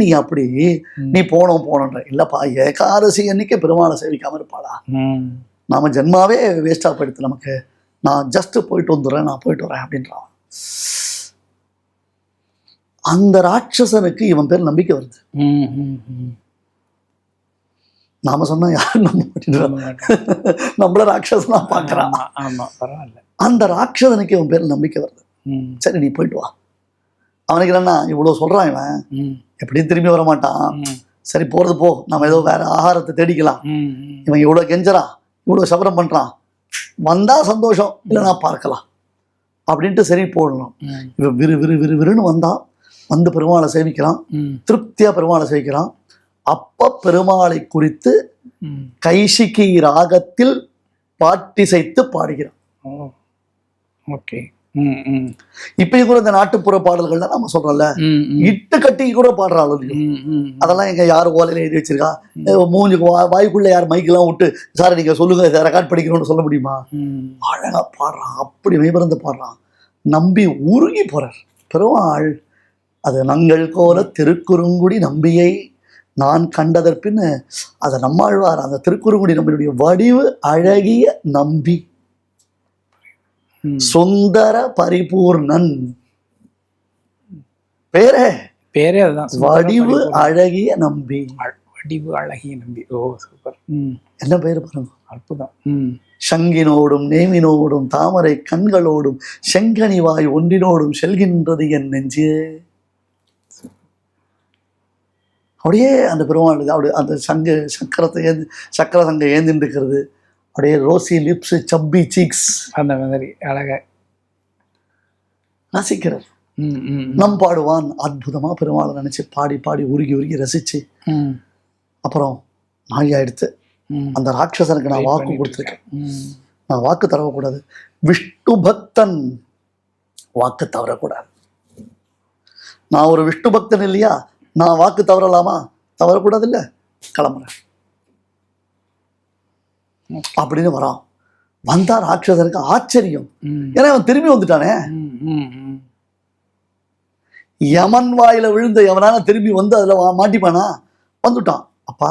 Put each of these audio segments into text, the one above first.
நீ அப்படி நீ போனோம் போனன்ற. இல்லப்பா ஏகாதசி அன்னைக்கு பெருமாளை சேவிக்காம இருப்பாளா. நாம ஜென்மாவே வேஸ்டா போயிடுது நமக்கு. நான் ஜஸ்ட் போயிட்டு வந்துடுறேன் நான் போயிட்டு வரேன் அப்படின்றான். அந்த ராட்சசனுக்கு இவன் பேர் நம்பிக்கை வருது. நாம சொன்னா யாரும் நம்ப. நம்மள ராட்சசனா பாக்குறான். அந்த ராட்சசனுக்கு இவன் பேர் நம்பிக்கை வருது. சரி நீ போயிட்டு வா. அவனுக்கு என்னன்னா இவ்வளவு சொல்றான் இவன். எப்படியும் திரும்பி வர மாட்டான் சரி போறது போ. நம்ம ஏதோ வேற ஆகாரத்தை தேடிக்கலாம். இவன் இவ்வளவு கெஞ்சறான். இவ்வளவு சபரம் பண்றான். வந்தா சந்தோஷம் இல்லைன்னா பார்க்கலாம். அப்படின்ட்டு சரி போடணும். இவன் விறு விறு விறு விறுன்னு வந்தான் வந்து பெருமாளை சேவிக்கிறான் ம், திருப்தியா பெருமாளை சேவிக்கிறான் அப்ப பெருமாளை குறித்து ம். கைசிகி ராகத்தில் பாட்டிசைத்து பாடுகிறான். ஓகே. இப்பயும் கூட இந்த நாட்டுப்புற பாடல்கள்ல நம்ம சொல்றோம்ல. இட்டு கட்டி கூட ம், ம். அதெல்லாம் எங்க யார் ஓலையில எழுதி வச்சிருக்கா மூஞ்சுக்கு வாய்க்குள்ள யார் மைக்கெல்லாம் விட்டு சார் நீங்க சொல்லுங்க ரெக்கார்ட் படிக்கணும்னு சொல்ல முடியுமா. அழகா பாடுறான் அப்படி மெய்மறந்து பாடுறான் நம்பி உருகி போறார் பெருமாள் அது நங்கள் கோல திருக்குறுங்குடி நம்பியை நான் கண்டதற்பின்னு அதை நம்மாழ்வார் அந்த திருக்குறுங்குடி நம்பியுடைய வடிவு அழகிய நம்பி. சுந்தர பரிபூர்ணன். பேரே? பேரே அதுதான். வடிவு அழகிய நம்பி. வடிவு அழகிய நம்பி. Oh super. என்ன பேர் பாருங்க. அற்புதம். சங்கினோடும் நேமினோடும் தாமரை கண்களோடும் செங்கனிவாய் ஒன்றினோடும் செல்கின்றது என் நெஞ்சு. அப்படியே அந்த பெருமாள் அப்படியே அந்த சங்கு சக்கரத்தை ஏந்தி சக்கர சங்க ஏந்தின்னு இருக்கிறது அப்படியே ரோசி லிப்ஸ் சப்பி சீக்ஸ் அந்த மாதிரி அழகா. ரசிக்கிறார் நம் பாடுவான் அற்புதமா பெருமாளை நினைச்சு பாடி பாடி உருகி உருகி ரசிச்சு. ம். அப்புறம் ம். அந்த ராட்சசனுக்கு நான் வாக்கு கொடுத்துருக்கேன். நான் வாக்கு தரக்கூடாது விஷ்ணு பக்தன் வாக்கு தவறக்கூடாது. நான் ஒரு விஷ்ணு பக்தன் இல்லையா? நான் வாக்கு தவறலாமா? தவறக்கூடாது இல்ல? கிளம்புறேன். அப்படின்னு வரான். வந்தா ராட்சசனுக்கு ஆச்சரியம். ஏன்னா அவன் திரும்பி வந்துட்டானே. யமன் வாயில விழுந்த எவனால திரும்பி வந்து அதுல மாட்டிப்பானா? வந்துட்டான். அப்பா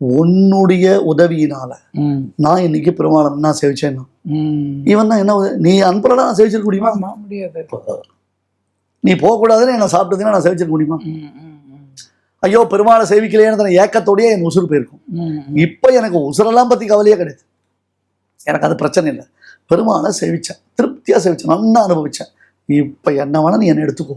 உன்னுடைய உதவியினால நான் இன்னைக்கு பெருமாளை நான் சேவிச்சேன்னா இவன் தான் என்ன நீ அனுப்புறடா நான் சேவிச்சிருக்க முடியுமா? முடியாது. நீ போகக்கூடாதுன்னு என்ன சாப்பிட்டதுன்னா நான் சேவிச்சிருக்க முடியுமா? ஐயோ பெருமாளை சேவிக்கலையேன்னு ஏக்கத்தோடயே என் உசுறு போயிருக்கும். இப்போ எனக்கு உசுரெல்லாம் பத்தி கவலையே கிடையாது. எனக்கு அது பிரச்சனை இல்லை. பெருமாளை சேவிச்சேன். திருப்தியா சேவிச்சேன். நல்லா அனுபவிச்சேன். இப்போ என்ன வேணா நீ என்னை எடுத்துக்கோ.